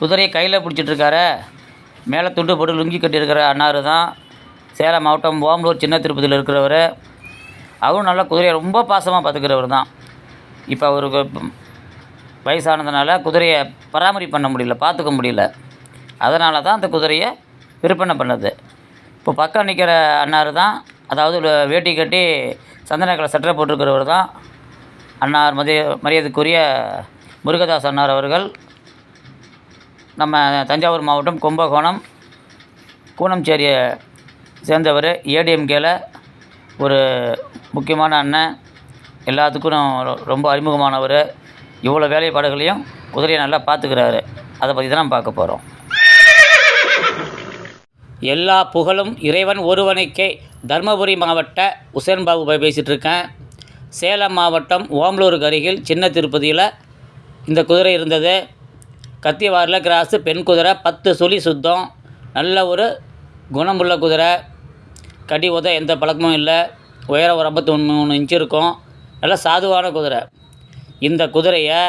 குதிரையை கையில் பிடிச்சிட்ருக்காரு மேலே துண்டு போட்டு லுங்கி கட்டியிருக்கிற அன்னார் தான். சேலம் மாவட்டம் ஓமலூர் சின்ன திருப்பதியில் இருக்கிறவர். அவரும் நல்லா குதிரையை ரொம்ப பாசமாக பார்த்துக்கிறவர் தான். இப்போ அவருக்கு வயசானதுனால குதிரையை பராமரிப்பு பண்ண முடியல பார்த்துக்க முடியல. அதனால தான் அந்த குதிரையை விற்பனை பண்ணது. இப்போ பக்கம் நிற்கிற அன்னார் தான் அதாவது வேட்டி கட்டி சந்தன கலர் சட்டை போட்டிருக்கிறவர் தான். அன்னார் மதிய மரியாதைக்குரிய முருகதாஸ் அன்னார் அவர்கள். நம்ம தஞ்சாவூர் மாவட்டம் கும்பகோணம் கூனம்சேரியை சேர்ந்தவர் ஏடிஎம்கேல ஒரு முக்கியமான அண்ணன். எல்லாத்துக்கும் ரொம்ப அறிமுகமானவர். இவ்வளோ வேலைப்பாடுகளையும் குதிரையை நல்லா பார்த்துக்கிறாரு. அதை பற்றி தான் நம்ம பார்க்க போகிறோம் எல்லா புகழும் இறைவன் ஒருவனுக்கே. தருமபுரி மாவட்ட உசேன் பாபு போய் பேசிகிட்டு இருக்கேன். சேலம் மாவட்டம் ஓம்பலூருக்கு அருகில் சின்ன திருப்பதியில் இந்த குதிரை இருந்தது. கத்திவாரில் கிராஸு பெண் குதிரை பத்து சுழி சுத்தம் நல்ல ஒரு குணமுள்ள குதிரை. கடி உத எந்த பழக்கமும் இல்லை. உயரம் ஒரு ஐம்பத்தி மூணு இன்ச்சு இருக்கும். நல்ல சாதுவான குதிரை. இந்த குதிரையை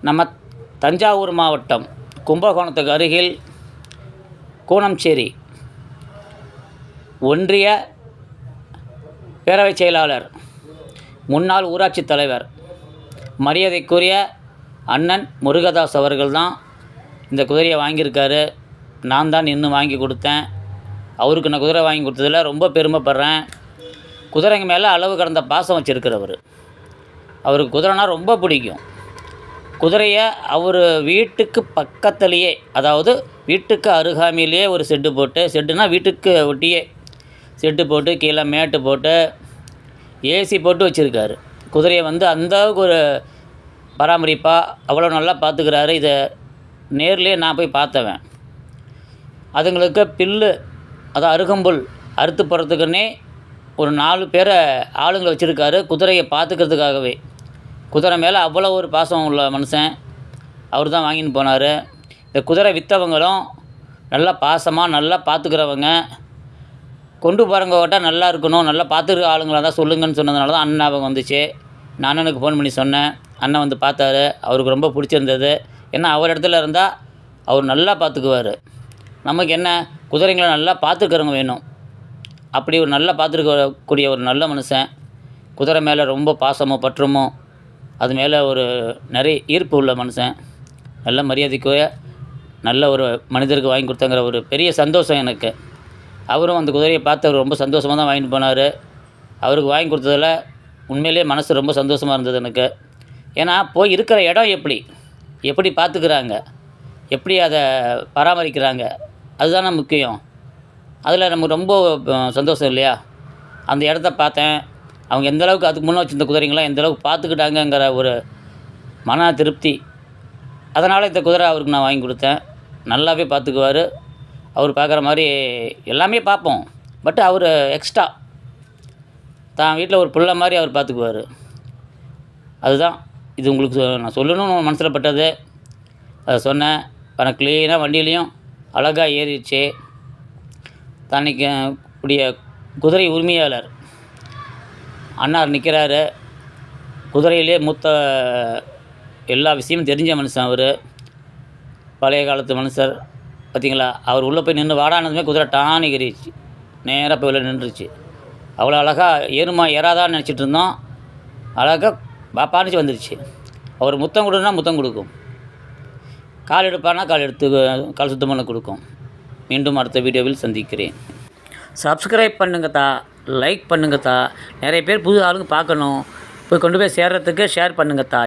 நம்ம தஞ்சாவூர் மாவட்டம் கும்பகோணத்துக்கு அருகில் கூணம்சேரி ஒன்றிய பேரவைச் செயலாளர் முன்னாள் ஊராட்சி தலைவர் மரியாதைக்குரிய அண்ணன் முருகதாஸ் அவர்கள் தான் இந்த குதிரையை வாங்கியிருக்காரு. நான் தான் நின்று வாங்கி கொடுத்தேன். அவருக்கு நான் குதிரை வாங்கி கொடுத்ததில் ரொம்ப பெருமைப்படுறேன். குதிரைங்க மேலே அளவு கடந்த பாசம் வச்சுருக்கிறவர். அவருக்கு குதிரைனா ரொம்ப பிடிக்கும். குதிரையை அவர் வீட்டுக்கு பக்கத்துலேயே அதாவது வீட்டுக்கு அருகாமையிலேயே ஒரு செட்டு போட்டு செட்டுனா வீட்டுக்கு ஒட்டியே செட்டு போட்டு கீழே மேட்டு போட்டு ஏசி போட்டு வச்சுருக்காரு. குதிரையை வந்து அந்தளவுக்கு ஒரு பராமரிப்பாக அவ்வளோ நல்லா பார்த்துக்கிறாரு. இதை நேர்லேயே நான் போய் பார்த்தவன். அதுங்களுக்கு பில்லு அதான் அருகம்புல் அறுத்து போகிறதுக்குன்னே ஒரு நாலு பேரை ஆளுங்களை வச்சுருக்காரு குதிரையை பார்த்துக்கிறதுக்காகவே. குதிரை மேலே அவ்வளோ ஒரு பாசம் உள்ள மனுஷன். அவர் தான் வாங்கின்னு போனார். இந்த குதிரை விற்றவங்களும் நல்லா பாசமாக நல்லா பார்த்துக்கிறவங்க. கொண்டு போகிறவங்க கிட்ட நல்லா இருக்கணும் நல்லா பார்த்துருக்க ஆளுங்களாக தான் சொல்லுங்கன்னு சொன்னதுனால தான் அண்ணன் ஞாபகம் வந்துச்சு. நான் அண்ணனுக்கு ஃபோன் பண்ணி சொன்னேன். அண்ணன் வந்து பார்த்தாரு அவருக்கு ரொம்ப பிடிச்சிருந்தது. ஏன்னா அவர் இடத்துல இருந்தால் அவர் நல்லா பார்த்துக்குவார். நமக்கு என்ன குதிரைங்களை நல்லா பார்த்துக்கிறவங்க வேணும். அப்படி ஒரு நல்லா பார்த்துருக்கக்கூடிய ஒரு நல்ல மனுஷன் குதிரை மேலே ரொம்ப பாசமோ பற்றுமோ அது மேலே ஒரு நிறைய ஈர்ப்பு உள்ள மனுஷன் நல்ல மரியாதைக்குரிய நல்ல ஒரு மனிதருக்கு வாங்கி கொடுத்தங்கிற ஒரு பெரிய சந்தோஷம் எனக்கு. அவரும் அந்த குதிரையை பார்த்து அவர் ரொம்ப சந்தோஷமாக தான் வாங்கிட்டு போனார். அவருக்கு வாங்கி கொடுத்ததில் உண்மையிலேயே மனசு ரொம்ப சந்தோஷமாக இருந்தது எனக்கு. ஏன்னா போய் இருக்கிற இடம் எப்படி? எப்படி பார்த்துக்கிறாங்க? எப்படி அதை பராமரிக்கிறாங்க? அதுதானே முக்கியம். அதில் நமக்கு ரொம்ப சந்தோஷம் இல்லையா? அந்த இடத்த பார்த்தேன். அவங்க எந்தளவுக்கு அதுக்கு முன்னே வச்சிருந்த குதிரைங்களாம் எந்தளவுக்கு பார்த்துக்கிட்டாங்கங்கிற ஒரு மன திருப்தி. அதனால் இந்த குதிரை அவருக்கு நான் வாங்கி கொடுத்தேன். நல்லாவே பார்த்துக்குவார். அவர் பார்க்குற மாதிரி எல்லாமே பார்ப்போம். பட் அவர் எக்ஸ்ட்ரா. தான் வீட்டில் ஒரு பிள்ளை மாதிரி அவர் பார்த்துக்குவார். அதுதான். இது உங்களுக்கு சொ- நான் சொல்லணும்னு மனசில் பட்டது. அதை சொன்னேன். ஆனால் க்ளீனாக வண்டியிலையும் அழகாக ஏறிடுச்சு. தன்னைக்கு உடைய குதிரை உரிமையாளர் அண்ணார் நிற்கிறாரு குதிரையிலே மூத்த எல்லா விஷயமும் தெரிஞ்ச மனுஷன் அவர். பழைய காலத்து மனுஷர். பார்த்தீங்களா அவர் உள்ளே போய் நின்று வாடானதுமே குதிரை டானி ஏறிடுச்சு. நேராக போய் உள்ள நின்றுச்சு. அவ்வளோ அழகாக ஏறுமா ஏறாதான்னு நினச்சிட்டு இருந்தோம். அழகாக பாப்பானிச்சு வந்துருச்சு. அவர் முத்தம் கொடுன்னா முத்தம் கொடுக்கும். கால் எடுப்பானா கால் எடுத்து கால் சுத்தம் பண்ண கொடுக்கும். மீண்டும் அடுத்த வீடியோவில் சந்திக்கிறேன். சப்ஸ்கிரைப் பண்ணுங்கத்தா லைக் பண்ணுங்கத்தா நிறைய பேர் புது ஆளுங்க பார்க்கணும். போய் கொண்டு போய் சேர்கிறதுக்கு ஷேர் பண்ணுங்கத்தா